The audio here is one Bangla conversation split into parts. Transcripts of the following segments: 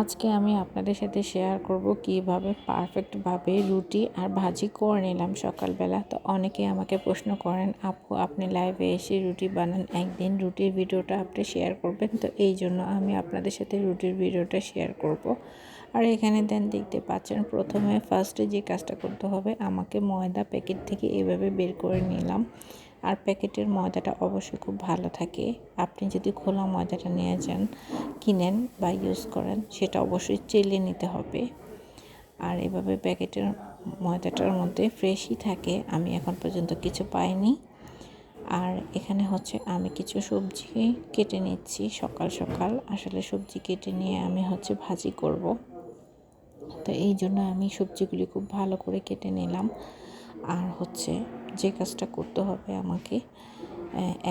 আজকে আমি আপনাদের সাথে শেয়ার করব কীভাবে পারফেক্টভাবে রুটি আর ভাজি করে নিলাম সকালবেলা। তো অনেকে আমাকে প্রশ্ন করেন, আপু, আপনি লাইভে এসে রুটি বানান? একদিন রুটির ভিডিওটা আপনি শেয়ার করবেন? তো এই জন্য আমি আপনাদের সাথে রুটির ভিডিওটা শেয়ার করব। আর এখানে দেন, দেখতে পাচ্ছেন, প্রথমে ফার্স্টে যে কাজটা করতে হবে, আমাকে ময়দা প্যাকেট থেকে এভাবে বের করে নিলাম। আর প্যাকেটের ময়দাটা অবশ্যই খুব ভালো থাকে। আপনি যদি খোলা ময়দাটা নিয়ে যান, কিনেন বা ইউজ করেন, সেটা অবশ্যই চেলে নিতে হবে। আর এভাবে প্যাকেটের ময়দাটার মধ্যে ফ্রেশই থাকে, আমি এখন পর্যন্ত কিছু পাইনি। আর এখানে হচ্ছে আমি কিছু সবজি কেটে নিচ্ছি সকাল সকাল। আসলে সবজি কেটে নিয়ে আমি হচ্ছে ভাজি করব। তো এই জন্য আমি সবজিগুলি খুব ভালো করে কেটে নিলাম। আর হচ্ছে যে কাজটা করতে হবে আমাকে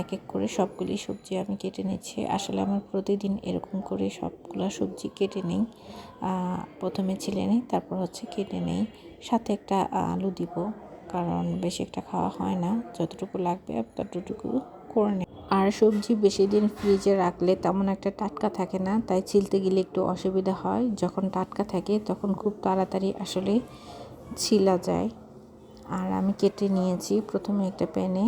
এক এক করে সবগুলি সবজি আমি কেটে নিচ্ছি। আসলে আমার প্রতিদিন এরকম করে সবগুলো সবজি কেটে নেই। প্রথমে ছিলে নিই, তারপর হচ্ছে কেটে নেই। সাথে একটা আলু দিব, কারণ বেশি একটা খাওয়া হয় না। যতটুকু লাগবে ততটুকু করে নেই আর সবজি বেশি দিন ফ্রিজে রাখলে তেমন একটা টাটকা থাকে না, তাই ছিলতে গেলে একটু অসুবিধা হয়। যখন টাটকা থাকে, তখন খুব তাড়াতাড়ি আসলে ছিলা যায়। আর আমি কেটে নিয়েছি প্রথমে একটা প্যানে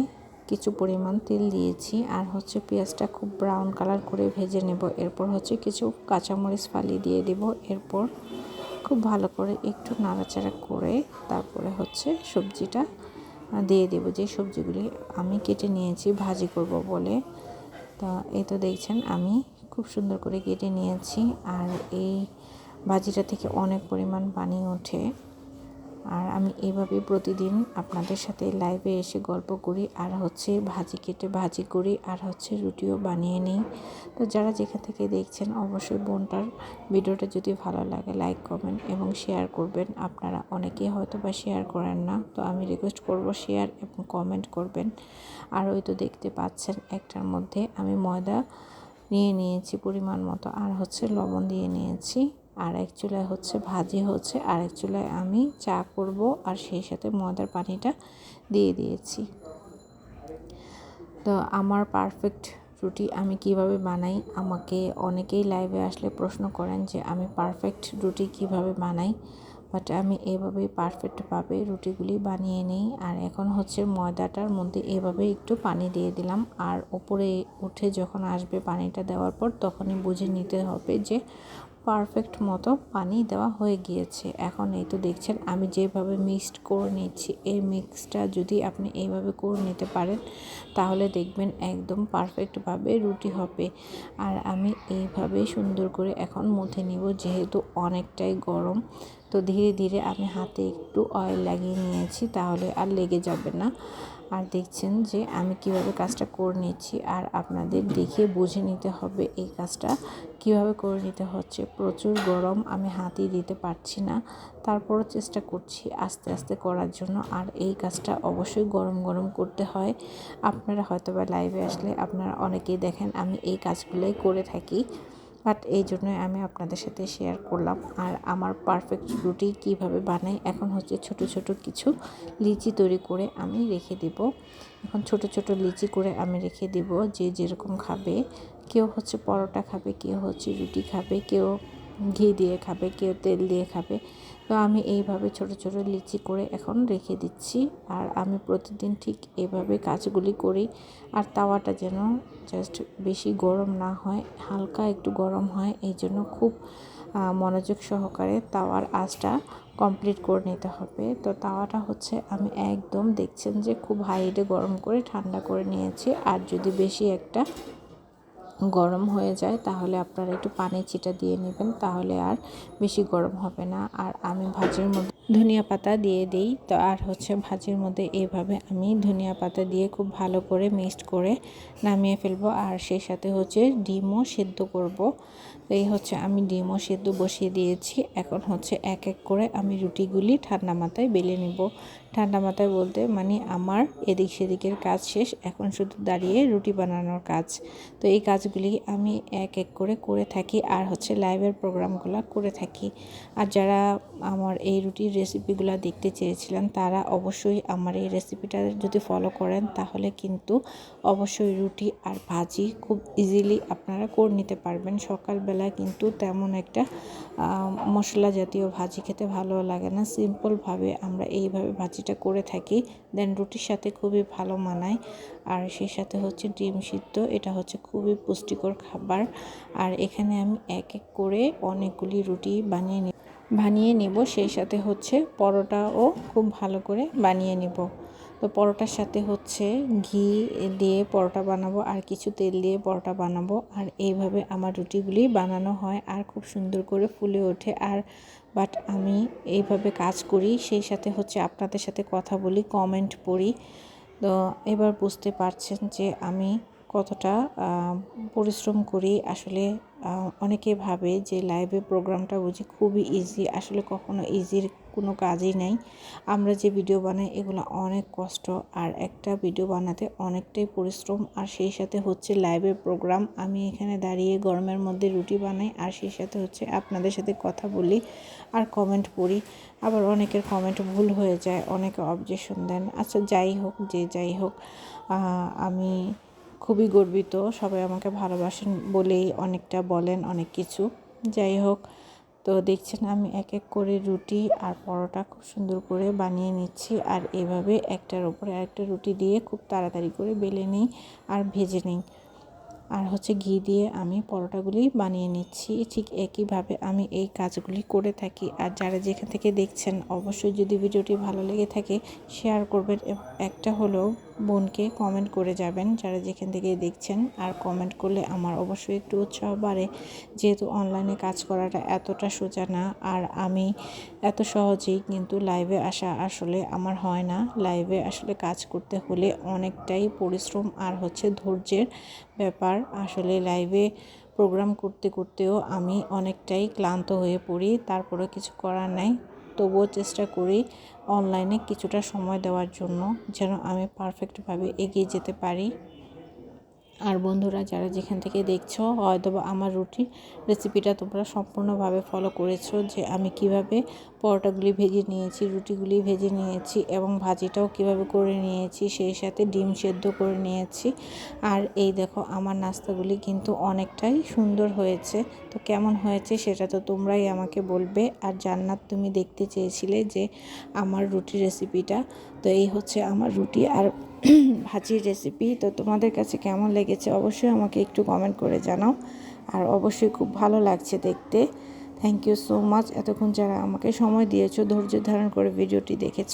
কিছু পরিমাণ তেল দিয়েছি আর হচ্ছে পেঁয়াজটা খুব ব্রাউন কালার করে ভেজে নেব। এরপর হচ্ছে কিছু কাঁচামরিচ ফালি দিয়ে দেব। এরপর খুব ভালো করে একটু নাড়াচাড়া করে তারপরে হচ্ছে সবজিটা দিয়ে দেব। যে সবজিগুলি আমি কেটে নিয়েছি ভাজি করব বলে। তা এই তো দেখছেন আমি খুব সুন্দর করে কেটে নিয়েছি আর এই ভাজিটা থেকে অনেক পরিমাণ পানি ওঠে। আর আমি এভাবে প্রতিদিন আপনাদের সাথে লাইভে এসে গল্প করি, আর হচ্ছে ভাজি কেটে ভাজি করি, আর হচ্ছে রুটিও বানিয়ে নিই। তো যারা যেখান থেকে দেখছেন, অবশ্যই বোনটার ভিডিওটা যদি ভালো লাগে লাইক কমেন্ট এবং শেয়ার করবেন। আপনারা অনেকেই হয়তো বা শেয়ার করেন না, তো আমি রিকোয়েস্ট করব শেয়ার এবং কমেন্ট করবেন। আর ওই তো দেখতে পাচ্ছেন একটার মধ্যে আমি ময়দা নিয়ে নিয়েছি পরিমাণ মতো, আর হচ্ছে লবণ দিয়ে নিয়েছি। আর এক চুলায় হচ্ছে ভাজি হচ্ছে আর এক চুলায় আমি চা করব আর সেই সাথে ময়দার পানিটা দিয়ে দিয়েছি। তো আমার পারফেক্ট রুটি আমি কীভাবে বানাই? আমাকে অনেকেই লাইভে আসলে প্রশ্ন করেন যে আমি পারফেক্ট রুটি কীভাবে বানাই? বাট আমি এভাবেই পারফেক্টভাবে রুটিগুলি বানিয়ে নিই। আর এখন হচ্ছে ময়দাটার মধ্যে এভাবে একটু পানি দিয়ে দিলাম। আর ওপরে উঠে যখন আসবে পানিটা দেওয়ার পর তখনই বুঝে নিতে হবে যে পারফেক্ট মতো পানি দেওয়া হয়ে গিয়েছে। এখন এই তো দেখছেন, আমি যেভাবে মিক্সড করে নিচ্ছি, এই মিক্সটা যদি আপনি এইভাবে করে নিতে পারেন, তাহলে দেখবেন একদম পারফেক্টভাবে রুটি হবে। আর আমি এইভাবে সুন্দর করে এখন মুথে নিব, যেহেতু অনেকটাই গরম। তো ধীরে ধীরে আমি হাতে একটু অয়েল লাগিয়ে নিয়েছি, তাহলে আর লেগে যাবে না। আর দেখছেন যে আমি কীভাবে কাজটা করে নিচ্ছি, আর আপনাদের দেখে বুঝে নিতে হবে এই কাজটা কীভাবে করে নিতে হচ্ছে। প্রচুর গরম আমি হাতই দিতে পারছি না, তারপরও চেষ্টা করছি আস্তে আস্তে করার জন্য। আর এই কাজটা অবশ্যই গরম গরম করতে হয়। আপনারা হয়তো বা লাইভে আসলে আপনারা অনেকেই দেখেন আমি এই কাজগুলোই করে থাকি। বাট এই জন্যই আমি আপনাদের সাথে শেয়ার করলাম। আর আমার পারফেক্ট রুটি কীভাবে বানাই, এখন হচ্ছে ছোট ছোট কিছু লিচি তৈরি করে আমি রেখে দেব। এখন ছোট ছোট লিচি করে আমি রেখে দেব যে যেরকম খাবে। কেউ হচ্ছে পরোটা খাবে, কেউ হচ্ছে রুটি খাবে, কেউ ঘি দিয়ে খাবে, কেউ তেল দিয়ে খাবে। তো আমি এইভাবে ছোট ছোট লিচি করে এখন রেখে দিচ্ছি। আর আমি প্রতিদিন ঠিক এভাবে কাজগুলি করি। আর তাওয়াটা যেন জাস্ট বেশি গরম না হয়, হালকা একটু গরম হয়, এই জন্য খুব মনোযোগ সহকারে তাওয়ার আঁচটা কমপ্লিট করে নিতে হবে। তো তাওয়াটা হচ্ছে আমি একদম দেখছেন যে খুব হাইটে গরম করে ঠান্ডা করে নিয়েছি। আর যদি বেশি একটা গরম হয়ে যায়, তাহলে আপনারা একটু পানি ছিটা দিয়ে নেবেন, তাহলে আর বেশি গরম হবে না। আর আমি ভাজির মধ্যে ধনিয়া পাতা দিয়ে দিই, তো আর হচ্ছে ভাজির মধ্যে এভাবে আমি ধনিয়া পাতা দিয়ে খুব ভালো করে মিক্সড করে নামিয়ে ফেলব, আর সেই সাথে হচ্ছে ডিমও সেদ্ধ করব। এই হচ্ছে আমি ডিমও সেদ্ধ বসিয়ে দিয়েছি, এখন হচ্ছে এক এক করে আমি রুটিগুলি ঠান্ডা মাথায় বেলে নিব। ঠান্ডা মাথায় বলতে মানে আমার এদিক সেদিকের কাজ শেষ, এখন শুধু দাঁড়িয়ে রুটি বানানোর কাজ। তো এই কাজগুলি আমি এক এক করে করে থাকি আর হচ্ছে লাইভের প্রোগ্রামগুলো করে থাকি। আর যারা আমার এই রুটির রেসিপিগুলো দেখতে চেয়েছিলেন, তারা অবশ্যই আমার এই রেসিপিটা যদি ফলো করেন, তাহলে কিন্তু অবশ্যই রুটি আর ভাজি খুব ইজিলি আপনারা করে নিতে পারবেন। সকালবেলা কিন্তু তেমন একটা মশলা জাতীয় ভাজি খেতে ভালো লাগে না। সিম্পলভাবে আমরা এইভাবে ভাজিটা করে থাকি দেন রুটির সাথে খুবই ভালো মানায়। আর সেই সাথে হচ্ছে ডিম সিদ্ধ, এটা হচ্ছে খুবই পুষ্টিকর খাবার। আর এখানে আমি এক এক করে অনেকগুলি রুটি বানিয়ে নিই বানিয়ে নিব। সেই সাথে হচ্ছে পরোটাও খুব ভালো করে বানিয়ে নেব। তো পরোটার সাথে হচ্ছে ঘি দিয়ে পরোটা বানাবো আর কিছু তেল দিয়ে পরোটা বানাবো। আর এইভাবে আমার রুটিগুলি বানানো হয় আর খুব সুন্দর করে ফুলে ওঠে। আর বাট আমি এইভাবে কাজ করি, সেই সাথে হচ্ছে আপনাদের সাথে কথা বলি কমেন্ট পড়ি। তো এবার বুঝতে পারছেন যে আমি কতটা পরিশ্রম করি। আসলে অনেকে ভাবে যে লাইভে প্রোগ্রামটা বুঝি খুবই ইজি আসলে কখনো ইজির কোনো কাজই নাই। আমরা যে ভিডিও বানাই, এগুলো অনেক কষ্ট, আর একটা ভিডিও বানাতে অনেকটাই পরিশ্রম, আর সেই সাথে হচ্ছে লাইভের প্রোগ্রাম আমি এখানে দাঁড়িয়ে গরমের মধ্যে রুটি বানাই, আর সেই সাথে হচ্ছে আপনাদের সাথে কথা বলি আর কমেন্ট পড়ি। আবার অনেকের কমেন্ট ভুল হয়ে যায়, অনেকে অবজেকশন দেন। আচ্ছা যাই হোক, যে যাই হোক আমি খুবই গর্বিত। সবাই আমাকে ভালোবাসেন বলেই অনেকটা বলেন, অনেক কিছু। যাই হোক, তো দেখছেন আমি এক এক করে রুটি আর পরোটা খুব সুন্দর করে বানিয়ে নিচ্ছি। আর এভাবে একটার ওপরে আরেকটা রুটি দিয়ে খুব তাড়াতাড়ি করে বেলে নিই আর ভেজে নিই। আর হচ্ছে ঘি দিয়ে আমি পরোটাগুলি বানিয়ে নিচ্ছি। ঠিক একইভাবে আমি এই কাজগুলি করে থাকি। আর যারা যেখান থেকে দেখছেন, অবশ্যই যদি ভিডিওটি ভালো লেগে থাকে, শেয়ার করবেন একটা হলেও বোনকে কমেন্ট করে যাবেন যারা যেখান থেকে দেখছেন। আর কমেন্ট করলে আমার অবশ্যই একটু উৎসাহ বাড়ে। যেহেতু অনলাইনে কাজ করাটা এতটা সোজা না, আর আমি এত সহজেই কিন্তু লাইভে আসা আসলে আমার হয় না। লাইভে আসলে কাজ করতে হলে অনেকটাই পরিশ্রম আর হচ্ছে ধৈর্যের ব্যাপার। আসলে লাইভে প্রোগ্রাম করতে করতেও আমি অনেকটাই ক্লান্ত হয়ে পড়ি তারপরে কিছু করার নাই। তবুও চেষ্টা করি অনলাইনে কিছুটা সময় দেওয়ার জন্য যেন আমি পারফেক্টভাবে এগিয়ে যেতে পারি। আর বন্ধুরা, যারা যেখান থেকে দেখছ হয়তো আমার রুটি রেসিপিটা তোমরা সম্পূর্ণভাবে ফলো করেছ যে আমি কীভাবে পরোটাগুলি ভেজে নিয়েছি, রুটিগুলি ভেজে নিয়েছি এবং ভাজিটাও কীভাবে করে নিয়েছি, সেই সাথে ডিম সেদ্ধ করে নিয়েছি। আর এই দেখো, আমার নাস্তাগুলি কিন্তু অনেকটাই সুন্দর হয়েছে। তো কেমন হয়েছে সেটা তো তোমরাই আমাকে বলবে। আর জান্নাত, তুমি দেখতে চেয়েছিলে যে আমার রুটি রেসিপিটা তো এই হচ্ছে আমার রুটি আর ভাজির রেসিপি তো তোমাদের কাছে কেমন লেগেছে অবশ্যই আমাকে একটু কমেন্ট করে জানাও। আর অবশ্যই খুব ভালো লাগছে দেখতে। থ্যাংক ইউ সো মাচ এতক্ষণ যারা আমাকে সময় দিয়েছ, ধৈর্য ধারণ করে ভিডিওটি দেখেছ।